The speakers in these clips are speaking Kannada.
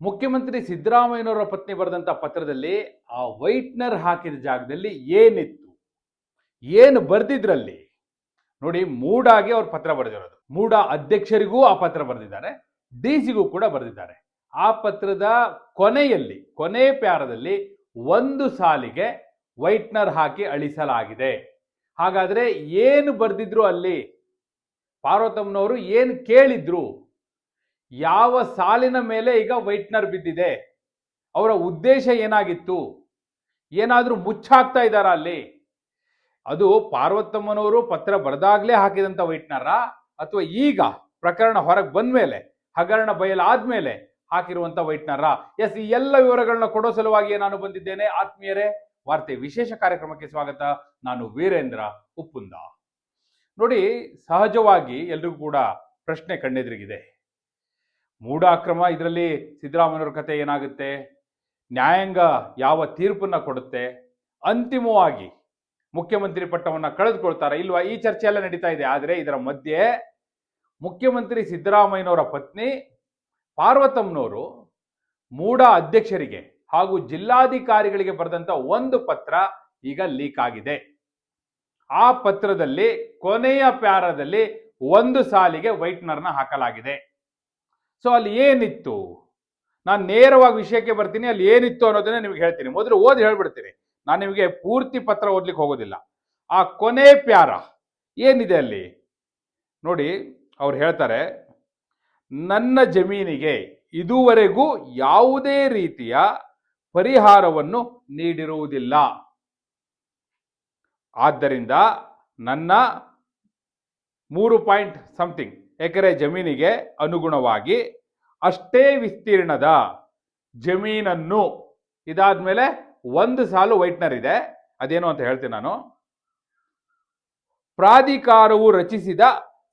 ಮುಖ್ಯಮಂತ್ರಿ ಸಿದ್ದರಾಮಯ್ಯನವರ ಪತ್ನಿ ಬರೆದಂತ ಪತ್ರದಲ್ಲಿ ಆ ವೈಟ್ನರ್ ಹಾಕಿದ ಜಾಗದಲ್ಲಿ ಏನಿತ್ತು? ಏನು ಬರೆದಿದ್ರಲ್ಲಿ? ನೋಡಿ, ಮೂಡಾಗಿ ಅವ್ರು ಪತ್ರ ಬರೆದಿರೋದು. ಮೂಡಾ ಅಧ್ಯಕ್ಷರಿಗೂ ಆ ಪತ್ರ ಬರೆದಿದ್ದಾರೆ. ಡಿ ಸಿಗೂ ಕೂಡ ಬರೆದಿದ್ದಾರೆ. ಆ ಪತ್ರದ ಕೊನೆಯಲ್ಲಿ, ಕೊನೆ ಪ್ಯಾರದಲ್ಲಿ ಒಂದು ಸಾಲಿಗೆ ವೈಟ್ನರ್ ಹಾಕಿ ಅಳಿಸಲಾಗಿದೆ. ಹಾಗಾದ್ರೆ ಏನು ಬರೆದಿದ್ರು ಅಲ್ಲಿ? ಪಾರ್ವತಮ್ಮನವರು ಏನು ಕೇಳಿದ್ರು? ಯಾವ ಸಾಲಿನ ಮೇಲೆ ಈಗ ವೈಟ್ನರ್ ಬಿದ್ದಿದೆ? ಅವರ ಉದ್ದೇಶ ಏನಾಗಿತ್ತು? ಏನಾದರೂ ಮುಚ್ಚಾಕ್ತಾ ಇದ್ದಾರಾ ಅಲ್ಲಿ? ಅದು ಪಾರ್ವತಮ್ಮನವರು ಪತ್ರ ಬರೆದಾಗ್ಲೇ ಹಾಕಿದಂಥ ವೈಟ್ನರ? ಅಥವಾ ಈಗ ಪ್ರಕರಣ ಹೊರಗೆ ಬಂದ ಮೇಲೆ ಹಗರಣ ಬಯಲಾದ್ಮೇಲೆ ಹಾಕಿರುವಂಥ ವೈಟ್ನರ? ಎಸ್, ಈ ಎಲ್ಲ ವಿವರಗಳನ್ನ ಕೊಡೋ ಸಲುವಾಗಿ ನಾನು ಬಂದಿದ್ದೇನೆ. ಆತ್ಮೀಯರೇ, ವಾರ್ತೆ ವಿಶೇಷ ಕಾರ್ಯಕ್ರಮಕ್ಕೆ ಸ್ವಾಗತ. ನಾನು ವೀರೇಂದ್ರ ಉಪ್ಪುಂದ. ನೋಡಿ, ಸಹಜವಾಗಿ ಎಲ್ರಿಗೂ ಕೂಡ ಪ್ರಶ್ನೆ ಕಣ್ಣೆದುರಿಗಿದೆ. ಮೂಢಾಕ್ರಮ, ಇದರಲ್ಲಿ ಸಿದ್ದರಾಮಯ್ಯವ್ರ ಕತೆ ಏನಾಗುತ್ತೆ? ನ್ಯಾಯಾಂಗ ಯಾವ ತೀರ್ಪನ್ನ ಕೊಡುತ್ತೆ? ಅಂತಿಮವಾಗಿ ಮುಖ್ಯಮಂತ್ರಿ ಪಟ್ಟವನ್ನ ಕಳೆದುಕೊಳ್ತಾರ ಇಲ್ವಾ? ಈ ಚರ್ಚೆ ಎಲ್ಲ ನಡೀತಾ ಇದೆ. ಆದರೆ ಇದರ ಮಧ್ಯೆ ಮುಖ್ಯಮಂತ್ರಿ ಸಿದ್ದರಾಮಯ್ಯನವರ ಪತ್ನಿ ಪಾರ್ವತಮ್ಮನವರು ಮೂಡ ಅಧ್ಯಕ್ಷರಿಗೆ ಹಾಗೂ ಜಿಲ್ಲಾಧಿಕಾರಿಗಳಿಗೆ ಬರೆದಂತ ಒಂದು ಪತ್ರ ಈಗ ಲೀಕ್ ಆಗಿದೆ. ಆ ಪತ್ರದಲ್ಲಿ ಕೊನೆಯ ಪ್ಯಾರದಲ್ಲಿ ಒಂದು ಸಾಲಿಗೆ ವೈಟ್ನರ್ನ ಹಾಕಲಾಗಿದೆ. ಸೊ ಅಲ್ಲಿ ಏನಿತ್ತು? ನಾನು ನೇರವಾಗಿ ವಿಷಯಕ್ಕೆ ಬರ್ತೀನಿ, ಅಲ್ಲಿ ಏನಿತ್ತು ಅನ್ನೋದನ್ನ ನಿಮ್ಗೆ ಹೇಳ್ತೀನಿ. ಮೊದಲು ಓದಿ ಹೇಳ್ಬಿಡ್ತೀನಿ. ನಾನು ನಿಮಗೆ ಪೂರ್ತಿ ಪತ್ರ ಓದ್ಲಿಕ್ಕೆ ಹೋಗೋದಿಲ್ಲ. ಆ ಕೊನೆ ಪ್ಯಾರ ಏನಿದೆ ಅಲ್ಲಿ? ನೋಡಿ, ಅವ್ರು ಹೇಳ್ತಾರೆ, ನನ್ನ ಜಮೀನಿಗೆ ಇದುವರೆಗೂ ಯಾವುದೇ ರೀತಿಯ ಪರಿಹಾರವನ್ನು ನೀಡಿರುವುದಿಲ್ಲ. ಆದ್ದರಿಂದ ನನ್ನ ಮೂರು ಪಾಯಿಂಟ್ ಸಮಥಿಂಗ್ ಎಕರೆ ಜಮೀನಿಗೆ ಅನುಗುಣವಾಗಿ ಅಷ್ಟೇ ವಿಸ್ತೀರ್ಣದ ಜಮೀನನ್ನು ಇದಾದ್ಮೇಲೆ ಒಂದು ಸಾಲು ವೈಟ್ನರ್ ಇದೆ. ಅದೇನು ಅಂತ ಹೇಳ್ತೀನಿ ನಾನು. ಪ್ರಾಧಿಕಾರವು ರಚಿಸಿದ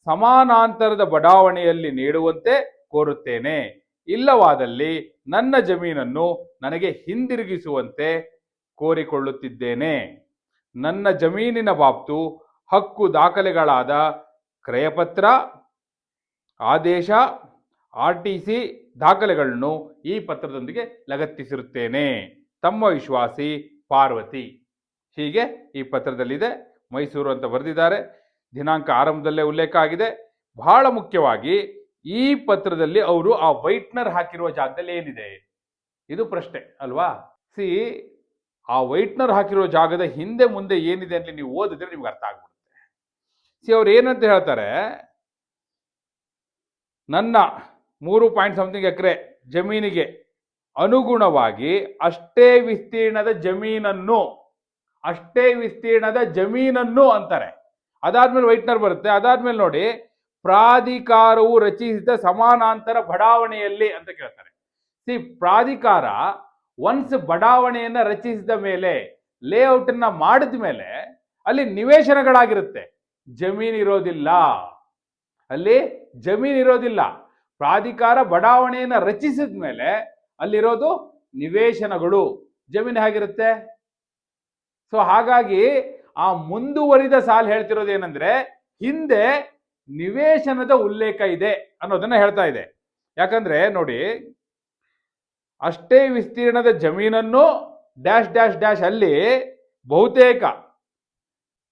ಸಮಾನಾಂತರದ ಬಡಾವಣೆಯಲ್ಲಿ ನೀಡುವಂತೆ ಕೋರುತ್ತೇನೆ. ಇಲ್ಲವಾದಲ್ಲಿ ನನ್ನ ಜಮೀನನ್ನು ನನಗೆ ಹಿಂದಿರುಗಿಸುವಂತೆ ಕೋರಿಕೊಳ್ಳುತ್ತಿದ್ದೇನೆ. ನನ್ನ ಜಮೀನಿನ ಬಾಬ್ತು ಹಕ್ಕು ದಾಖಲೆಗಳಾದ ಕ್ರಯಪತ್ರ ಆದೇಶ, ಆರ್ ಟಿ ಸಿ ದಾಖಲೆಗಳನ್ನು ಈ ಪತ್ರದೊಂದಿಗೆ ಲಗತ್ತಿಸಿರುತ್ತೇನೆ. ತಮ್ಮ ವಿಶ್ವಾಸಿ ಪಾರ್ವತಿ. ಹೀಗೆ ಈ ಪತ್ರದಲ್ಲಿದೆ. ಮೈಸೂರು ಅಂತ ಬರೆದಿದ್ದಾರೆ. ದಿನಾಂಕ ಆರಂಭದಲ್ಲೇ ಉಲ್ಲೇಖ ಆಗಿದೆ. ಬಹಳ ಮುಖ್ಯವಾಗಿ ಈ ಪತ್ರದಲ್ಲಿ ಅವರು ಆ ವೈಟ್ನರ್ ಹಾಕಿರುವ ಜಾಗದಲ್ಲಿ ಏನಿದೆ? ಇದು ಪ್ರಶ್ನೆ, ಅಲ್ವಾ? ಸಿ, ಆ ವೈಟ್ನರ್ ಹಾಕಿರೋ ಜಾಗದ ಹಿಂದೆ ಮುಂದೆ ಏನಿದೆ ಅಂತ ನೀವು ಓದಿದ್ರೆ ನಿಮ್ಗೆ ಅರ್ಥ ಆಗ್ಬಿಡುತ್ತೆ. ಸಿ, ಅವ್ರು ಏನಂತ ಹೇಳ್ತಾರೆ? ನನ್ನ ಮೂರು ಪಾಯಿಂಟ್ ಸಮಥಿಂಗ್ ಎಕರೆ ಜಮೀನಿಗೆ ಅನುಗುಣವಾಗಿ ಅಷ್ಟೇ ವಿಸ್ತೀರ್ಣದ ಜಮೀನನ್ನು, ಅಷ್ಟೇ ವಿಸ್ತೀರ್ಣದ ಜಮೀನನ್ನು ಅಂತಾರೆ. ಅದಾದ್ಮೇಲೆ ವೈಟ್ನರ್ ಬರುತ್ತೆ. ಅದಾದ್ಮೇಲೆ ನೋಡಿ, ಪ್ರಾಧಿಕಾರವು ರಚಿಸಿದ ಸಮಾನಾಂತರ ಬಡಾವಣೆಯಲ್ಲಿ ಅಂತ ಕೇಳ್ತಾರೆ. ಸಿ ಪ್ರಾಧಿಕಾರ ಒನ್ಸ್ ಬಡಾವಣೆಯನ್ನು ರಚಿಸಿದ ಮೇಲೆ ಲೇಔಟ್ ಅನ್ನ ಮಾಡಿದ ಮೇಲೆ ಅಲ್ಲಿ ನಿವೇಶನಗಳಾಗಿರುತ್ತೆ. ಜಮೀನ್ ಇರೋದಿಲ್ಲ ಅಲ್ಲಿ ಜಮೀನ್ ಇರೋದಿಲ್ಲ. ಪ್ರಾಧಿಕಾರ ಬಡಾವಣೆಯನ್ನು ರಚಿಸಿದ ಮೇಲೆ ಅಲ್ಲಿರೋದು ನಿವೇಶನಗಳು. ಜಮೀನು ಹೇಗಿರುತ್ತೆ? ಸೊ ಹಾಗಾಗಿ ಆ ಮುಂದುವರಿದ ಸಾಲು ಹೇಳ್ತಿರೋದು ಏನಂದ್ರೆ ಹಿಂದೆ ನಿವೇಶನದ ಉಲ್ಲೇಖ ಇದೆ ಅನ್ನೋದನ್ನ ಹೇಳ್ತಾ ಇದೆ. ಯಾಕಂದ್ರೆ ನೋಡಿ, ಅಷ್ಟೇ ವಿಸ್ತೀರ್ಣದ ಜಮೀನನ್ನು ಡ್ಯಾಶ್ ಡ್ಯಾಶ್ ಡ್ಯಾಶ್ ಅಲ್ಲಿ ಬಹುತೇಕ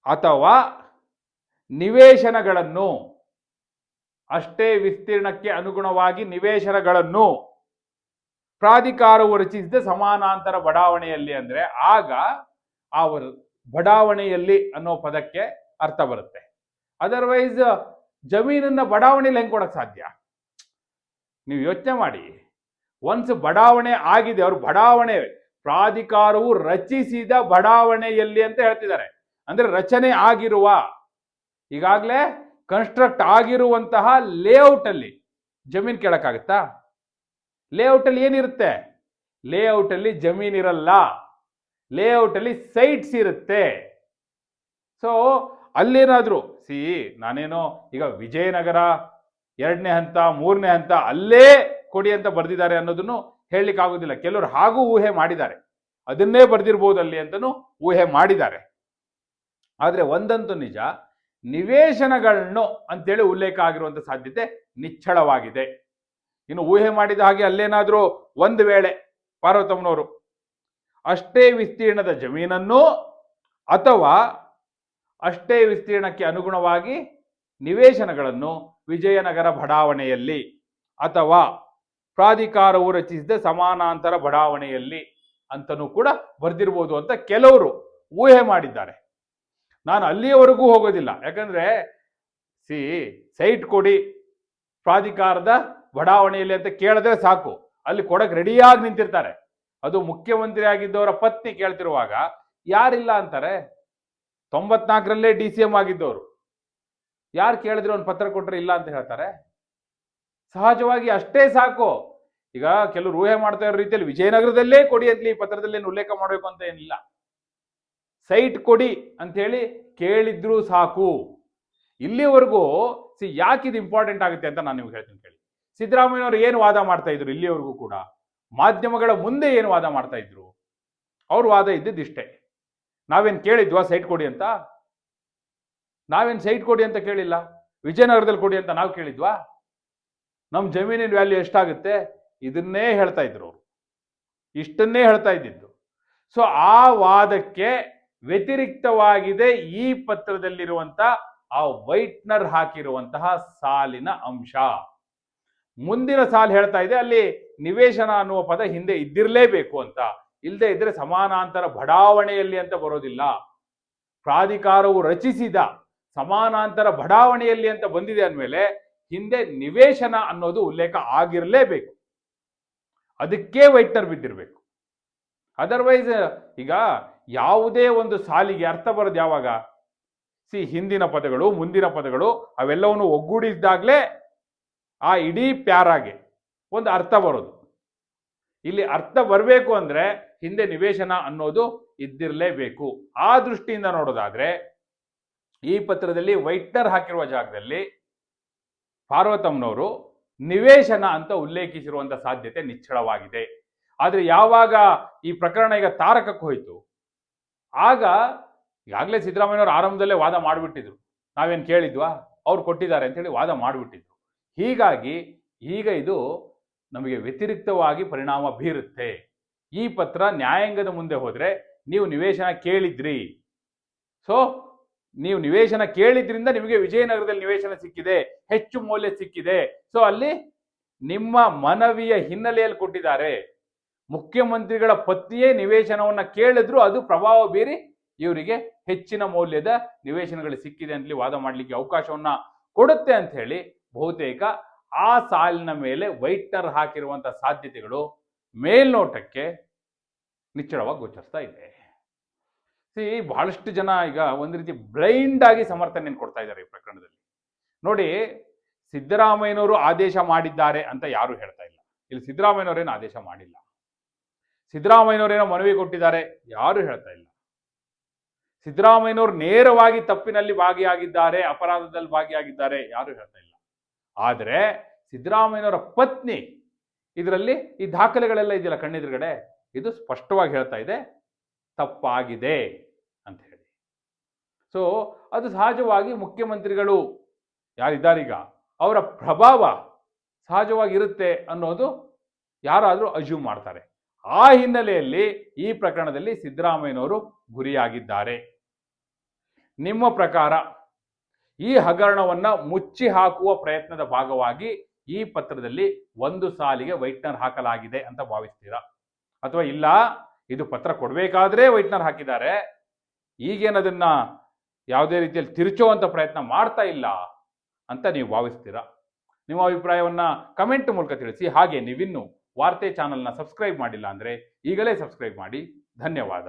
ಅಥವಾ ನಿವೇಶನಗಳನ್ನು ಅಷ್ಟೇ ವಿಸ್ತೀರ್ಣಕ್ಕೆ ಅನುಗುಣವಾಗಿ ನಿವೇಶನಗಳನ್ನು ಪ್ರಾಧಿಕಾರವು ರಚಿಸಿದ ಸಮಾನಾಂತರ ಬಡಾವಣೆಯಲ್ಲಿ ಅಂದ್ರೆ ಆಗ ಒಂದು ಬಡಾವಣೆಯಲ್ಲಿ ಅನ್ನೋ ಪದಕ್ಕೆ ಅರ್ಥ ಬರುತ್ತೆ. ಅದರ್ವೈಸ್ ಜಮೀನನ್ನ ಬಡಾವಣೆಯಲ್ಲಿ ಹೆಂಗೆ ಕೊಡಕ್ ಸಾಧ್ಯ? ನೀವು ಯೋಚನೆ ಮಾಡಿ. ಒನ್ಸ್ ಬಡಾವಣೆ ಆಗಿದೆ, ಅವ್ರು ಬಡಾವಣೆ ಪ್ರಾಧಿಕಾರವು ರಚಿಸಿದ ಬಡಾವಣೆಯಲ್ಲಿ ಅಂತ ಹೇಳ್ತಿದ್ದಾರೆ. ಅಂದ್ರೆ ರಚನೆ ಆಗಿರುವ ಈಗಾಗಲೇ ಕನ್ಸ್ಟ್ರಕ್ಟ್ ಆಗಿರುವಂತಹ ಲೇಔಟ್ ಅಲ್ಲಿ. ಜಮೀನ್ ಕೇಳಕ್ಕಾಗತ್ತಾ? ಲೇಔಟ್ ಅಲ್ಲಿ ಏನಿರುತ್ತೆ? ಲೇಔಟ್ ಅಲ್ಲಿ ಜಮೀನ್ ಇರಲ್ಲ. ಲೇಔಟ್ ಅಲ್ಲಿ ಸೈಟ್ಸ್ ಇರುತ್ತೆ. ಸೊ ಅಲ್ಲೇನಾದರೂ, ಸಿ, ನಾನೇನೋ, ಈಗ ವಿಜಯನಗರ, ಎರಡನೇ ಹಂತ, ಮೂರನೇ ಹಂತ, ಅಲ್ಲೇ ಕೊಡಿ ಅಂತ ಬರೆದಿದ್ದಾರೆ ಅನ್ನೋದನ್ನು ಹೇಳಲಿಕ್ಕೆ ಆಗೋದಿಲ್ಲ. ಕೆಲವರು ಹಾಗೂ ಊಹೆ ಮಾಡಿದ್ದಾರೆ. ಅದನ್ನೇ ಬರೆದಿರ್ಬೋದಲ್ಲಿ ಅಂತನೂ ಊಹೆ ಮಾಡಿದ್ದಾರೆ. ಆದ್ರೆ ಒಂದಂತೂ ನಿಜ ನಿವೇಶನಗಳನ್ನು ಅಂತೇಳಿ ಉಲ್ಲೇಖ ಆಗಿರುವಂತ ಸಾಧ್ಯತೆ ನಿಚ್ಚಳವಾಗಿದೆ. ಇನ್ನು ಊಹೆ ಮಾಡಿದ ಹಾಗೆ ಅಲ್ಲೇನಾದರೂ ಒಂದು ವೇಳೆ ಪಾರ್ವತಮ್ಮನವರು ಅಷ್ಟೇ ವಿಸ್ತೀರ್ಣದ ಜಮೀನನ್ನು ಅಥವಾ ಅಷ್ಟೇ ವಿಸ್ತೀರ್ಣಕ್ಕೆ ಅನುಗುಣವಾಗಿ ನಿವೇಶನಗಳನ್ನು ವಿಜಯನಗರ ಬಡಾವಣೆಯಲ್ಲಿ ಅಥವಾ ಪ್ರಾಧಿಕಾರವು ರಚಿಸಿದ ಸಮಾನಾಂತರ ಬಡಾವಣೆಯಲ್ಲಿ ಅಂತನೂ ಕೂಡ ಬರೆದಿರ್ಬೋದು ಅಂತ ಕೆಲವರು ಊಹೆ ಮಾಡಿದ್ದಾರೆ. ನಾನು ಅಲ್ಲಿಯವರೆಗೂ ಹೋಗೋದಿಲ್ಲ. ಯಾಕಂದ್ರೆ, ಸಿ, ಸೈಟ್ ಕೊಡಿ, ಪ್ರಾಧಿಕಾರದ ಬಡಾವಣೆಯಲ್ಲಿ ಅಂತ ಕೇಳಿದ್ರೆ ಸಾಕು. ಅಲ್ಲಿ ಕೊಡಕ್ಕೆ ರೆಡಿಯಾಗಿ ನಿಂತಿರ್ತಾರೆ. ಅದು ಮುಖ್ಯಮಂತ್ರಿ ಆಗಿದ್ದವರ ಪತ್ನಿ ಕೇಳ್ತಿರುವಾಗ, ಯಾರಿಲ್ಲ ಅಂತಾರೆ? ತೊಂಬತ್ನಾಲ್ಕರಲ್ಲೇ ಡಿ ಸಿ ಎಂ ಆಗಿದ್ದವರು. ಯಾರು ಕೇಳಿದ್ರು ಒಂದು ಪತ್ರ ಕೊಟ್ಟರೆ ಇಲ್ಲ ಅಂತ ಹೇಳ್ತಾರೆ? ಸಹಜವಾಗಿ ಅಷ್ಟೇ ಸಾಕು. ಈಗ ಕೆಲವರು ಊಹೆ ಮಾಡ್ತಾ ಇರೋ ರೀತಿಯಲ್ಲಿ ವಿಜಯನಗರದಲ್ಲೇ ಕೊಡಿ ಅಂತ ಈ ಪತ್ರದಲ್ಲಿ ಉಲ್ಲೇಖ ಮಾಡಬೇಕು ಅಂತ ಏನಿಲ್ಲ. ಸೈಟ್ ಕೊಡಿ ಅಂತ ಹೇಳಿ ಕೇಳಿದ್ರು ಸಾಕು. ಇಲ್ಲಿವರೆಗೂ ಸಿ ಯಾಕೆ ಇದು ಇಂಪಾರ್ಟೆಂಟ್ ಆಗುತ್ತೆ ಅಂತ ನಾನು ನಿಮ್ಗೆ ಹೇಳ್ತೀನಿ ಕೇಳಿ. ಸಿದ್ದರಾಮಯ್ಯನವರು ಏನು ವಾದ ಮಾಡ್ತಾ ಇದ್ರು ಇಲ್ಲಿವರೆಗೂ ಕೂಡ? ಮಾಧ್ಯಮಗಳ ಮುಂದೆ ಏನು ವಾದ ಮಾಡ್ತಾ ಇದ್ರು? ಅವ್ರ ವಾದ ಇದ್ದಿದ್ದು ಇಷ್ಟೇ. ನಾವೇನು ಕೇಳಿದ್ವಾ ಸೈಟ್ ಕೊಡಿ ಅಂತ? ನಾವೇನು ಸೈಟ್ ಕೊಡಿ ಅಂತ ಕೇಳಿಲ್ಲ? ವಿಜಯನಗರದಲ್ಲಿ ಕೊಡಿ ಅಂತ ನಾವು ಕೇಳಿದ್ವಾ? ನಮ್ಮ ಜಮೀನಿನ ವ್ಯಾಲ್ಯೂ ಎಷ್ಟಾಗುತ್ತೆ? ಇದನ್ನೇ ಹೇಳ್ತಾ ಇದ್ರು ಅವರು. ಇಷ್ಟನ್ನೇ ಹೇಳ್ತಾ ಇದ್ದಿದ್ದು. ಸೊ ಆ ವಾದಕ್ಕೆ ವ್ಯತಿರಿಕ್ತವಾಗಿದೆ ಈ ಪತ್ರದಲ್ಲಿರುವಂತ ಆ ವೈಟ್ನರ್ ಹಾಕಿರುವಂತಹ ಸಾಲಿನ ಅಂಶ. ಮುಂದಿನ ಸಾಲು ಹೇಳ್ತಾ ಇದೆ, ಅಲ್ಲಿ ನಿವೇಶನ ಅನ್ನುವ ಪದ ಹಿಂದೆ ಇದ್ದಿರಲೇಬೇಕು ಅಂತ. ಇಲ್ಲದೆ ಇದ್ರೆ ಸಮಾನಾಂತರ ಬಡಾವಣೆಯಲ್ಲಿ ಅಂತ ಬರೋದಿಲ್ಲ. ಪ್ರಾಧಿಕಾರವು ರಚಿಸಿದ ಸಮಾನಾಂತರ ಬಡಾವಣೆಯಲ್ಲಿ ಅಂತ ಬಂದಿದೆ ಅಂದಮೇಲೆ ಹಿಂದೆ ನಿವೇಶನ ಅನ್ನೋದು ಉಲ್ಲೇಖ ಆಗಿರಲೇಬೇಕು. ಅದಕ್ಕೆ ವೈಟ್ನರ್ ಬಿದ್ದಿರಬೇಕು. ಅದರ್ವೈಸ್ ಈಗ ಯಾವುದೇ ಒಂದು ಸಾಲಿಗೆ ಅರ್ಥ ಬರೋದು ಯಾವಾಗ? ಸಿ, ಹಿಂದಿನ ಪದಗಳು, ಮುಂದಿನ ಪದಗಳು, ಅವೆಲ್ಲವನ್ನು ಒಗ್ಗೂಡಿದ್ದಾಗಲೇ ಆ ಇಡೀ ಪ್ಯಾರಾಗೆ ಒಂದು ಅರ್ಥ ಬರೋದು. ಇಲ್ಲಿ ಅರ್ಥ ಬರಬೇಕು ಅಂದ್ರೆ ಹಿಂದೆ ನಿವೇಶನ ಅನ್ನೋದು ಇದ್ದಿರಲೇಬೇಕು. ಆ ದೃಷ್ಟಿಯಿಂದ ನೋಡೋದಾದ್ರೆ, ಈ ಪತ್ರದಲ್ಲಿ ವೈಟ್ನರ್ ಹಾಕಿರುವ ಜಾಗದಲ್ಲಿ ಪಾರ್ವತಮ್ಮನವರು ನಿವೇಶನ ಅಂತ ಉಲ್ಲೇಖಿಸಿರುವಂತ ಸಾಧ್ಯತೆ ನಿಚ್ಚಳವಾಗಿದೆ. ಆದರೆ ಯಾವಾಗ ಈ ಪ್ರಕರಣ ಈಗ ತಾರಕಕ್ಕೆ ಹೋಯ್ತು? ಆಗ ಈಗಾಗಲೇ ಸಿದ್ದರಾಮಯ್ಯವರು ಆರಂಭದಲ್ಲೇ ವಾದ ಮಾಡಿಬಿಟ್ಟಿದ್ರು. ನಾವೇನು ಕೇಳಿದ್ವಾ? ಅವ್ರು ಕೊಟ್ಟಿದ್ದಾರೆ ಅಂತೇಳಿ ವಾದ ಮಾಡಿಬಿಟ್ಟಿದ್ರು. ಹೀಗಾಗಿ ಈಗ ಇದು ನಮಗೆ ವ್ಯತಿರಿಕ್ತವಾಗಿ ಪರಿಣಾಮ ಬೀರುತ್ತೆ. ಈ ಪತ್ರ ನ್ಯಾಯಾಂಗದ ಮುಂದೆ ಹೋದರೆ ನೀವು ನಿವೇಶನ ಕೇಳಿದ್ರಿ. ಸೊ ನೀವು ನಿವೇಶನ ಕೇಳಿದ್ರಿಂದ ನಿಮಗೆ ವಿಜಯನಗರದಲ್ಲಿ ನಿವೇಶನ ಸಿಕ್ಕಿದೆ, ಹೆಚ್ಚು ಮೌಲ್ಯ ಸಿಕ್ಕಿದೆ. ಸೊ ಅಲ್ಲಿ ನಿಮ್ಮ ಮನವಿಯ ಹಿನ್ನೆಲೆಯಲ್ಲಿ ಕೊಟ್ಟಿದ್ದಾರೆ. ಮುಖ್ಯಮಂತ್ರಿಗಳ ಪತ್ನಿಯೇ ನಿವೇಶನವನ್ನ ಕೇಳಿದ್ರು ಅದು ಪ್ರಭಾವ ಬೀರಿ ಇವರಿಗೆ ಹೆಚ್ಚಿನ ಮೌಲ್ಯದ ನಿವೇಶನಗಳು ಸಿಕ್ಕಿದೆ ಅಂತಲಿ ವಾದ ಮಾಡಲಿಕ್ಕೆ ಅವಕಾಶವನ್ನ ಕೊಡುತ್ತೆ ಅಂತ ಹೇಳಿ ಬಹುತೇಕ ಆ ಸಾಲಿನ ಮೇಲೆ ವೈಟ್ನರ್ ಹಾಕಿರುವಂಥ ಸಾಧ್ಯತೆಗಳು ಮೇಲ್ನೋಟಕ್ಕೆ ನಿಚ್ಚಳವಾಗಿ ಗೋಚರಿಸ್ತಾ ಇದೆ. ಸಿ ಬಹಳಷ್ಟು ಜನ ಈಗ ಒಂದು ರೀತಿ ಬ್ಲೈಂಡ್ ಆಗಿ ಸಮರ್ಥನೆಯನ್ನು ಕೊಡ್ತಾ ಇದ್ದಾರೆ ಈ ಪ್ರಕರಣದಲ್ಲಿ. ನೋಡಿ, ಸಿದ್ದರಾಮಯ್ಯನವರು ಆದೇಶ ಮಾಡಿದ್ದಾರೆ ಅಂತ ಯಾರು ಹೇಳ್ತಾ ಇಲ್ಲ. ಇಲ್ಲಿ ಸಿದ್ದರಾಮಯ್ಯನವರೇನು ಆದೇಶ ಮಾಡಿಲ್ಲ. ಸಿದ್ದರಾಮಯ್ಯನವರೇನೋ ಮನವಿ ಕೊಟ್ಟಿದ್ದಾರೆ, ಯಾರು ಹೇಳ್ತಾ ಇಲ್ಲ. ಸಿದ್ದರಾಮಯ್ಯನವರು ನೇರವಾಗಿ ತಪ್ಪಿನಲ್ಲಿ ಭಾಗಿಯಾಗಿದ್ದಾರೆ, ಅಪರಾಧದಲ್ಲಿ ಭಾಗಿಯಾಗಿದ್ದಾರೆ, ಯಾರು ಹೇಳ್ತಾ ಇಲ್ಲ. ಆದರೆ ಸಿದ್ದರಾಮಯ್ಯನವರ ಪತ್ನಿ, ಇದರಲ್ಲಿ ಈ ದಾಖಲೆಗಳೆಲ್ಲ ಇದೆಯಲ್ಲ ಕಣ್ಣೆದುರುಗಡೆ, ಇದು ಸ್ಪಷ್ಟವಾಗಿ ಹೇಳ್ತಾ ಇದೆ, ತಪ್ಪಾಗಿದೆ ಅಂತ ಹೇಳಿ. ಸೊ ಅದು ಸಹಜವಾಗಿ ಮುಖ್ಯಮಂತ್ರಿಗಳು ಯಾರಿದ್ದಾರೀಗ, ಅವರ ಪ್ರಭಾವ ಸಹಜವಾಗಿ ಇರುತ್ತೆ ಅನ್ನೋದು ಯಾರಾದರೂ ಅಜ್ಯೂಮ್ ಮಾಡ್ತಾರೆ. ಆ ಹಿನ್ನೆಲೆಯಲ್ಲಿ ಈ ಪ್ರಕರಣದಲ್ಲಿ ಸಿದ್ದರಾಮಯ್ಯನವರು ಗುರಿಯಾಗಿದ್ದಾರೆ. ನಿಮ್ಮ ಪ್ರಕಾರ ಈ ಹಗರಣವನ್ನ ಮುಚ್ಚಿ ಹಾಕುವ ಪ್ರಯತ್ನದ ಭಾಗವಾಗಿ ಈ ಪತ್ರದಲ್ಲಿ ಒಂದು ಸಾಲಿಗೆ ವೈಟ್ನರ್ ಹಾಕಲಾಗಿದೆ ಅಂತ ಭಾವಿಸ್ತೀರಾ? ಅಥವಾ ಇಲ್ಲ, ಇದು ಪತ್ರ ಕೊಡಬೇಕಾದ್ರೆ ವೈಟ್ನರ್ ಹಾಕಿದ್ದಾರೆ ಈಗೇನದನ್ನ ಯಾವುದೇ ರೀತಿಯಲ್ಲಿ ತಿರುಚುವಂಥ ಪ್ರಯತ್ನ ಮಾಡ್ತಾ ಇಲ್ಲ ಅಂತ ನೀವು ಭಾವಿಸ್ತೀರಾ? ನಿಮ್ಮ ಅಭಿಪ್ರಾಯವನ್ನ ಕಮೆಂಟ್ ಮೂಲಕ ತಿಳಿಸಿ. ಹಾಗೆ ನೀವಿನ್ನು ವಾರ್ತೆ ಚಾನಲ್ನ ಸಬ್ಸ್ಕ್ರೈಬ್ ಮಾಡಿಲ್ಲ ಅಂದರೆ ಈಗಲೇ ಸಬ್ಸ್ಕ್ರೈಬ್ ಮಾಡಿ. ಧನ್ಯವಾದ.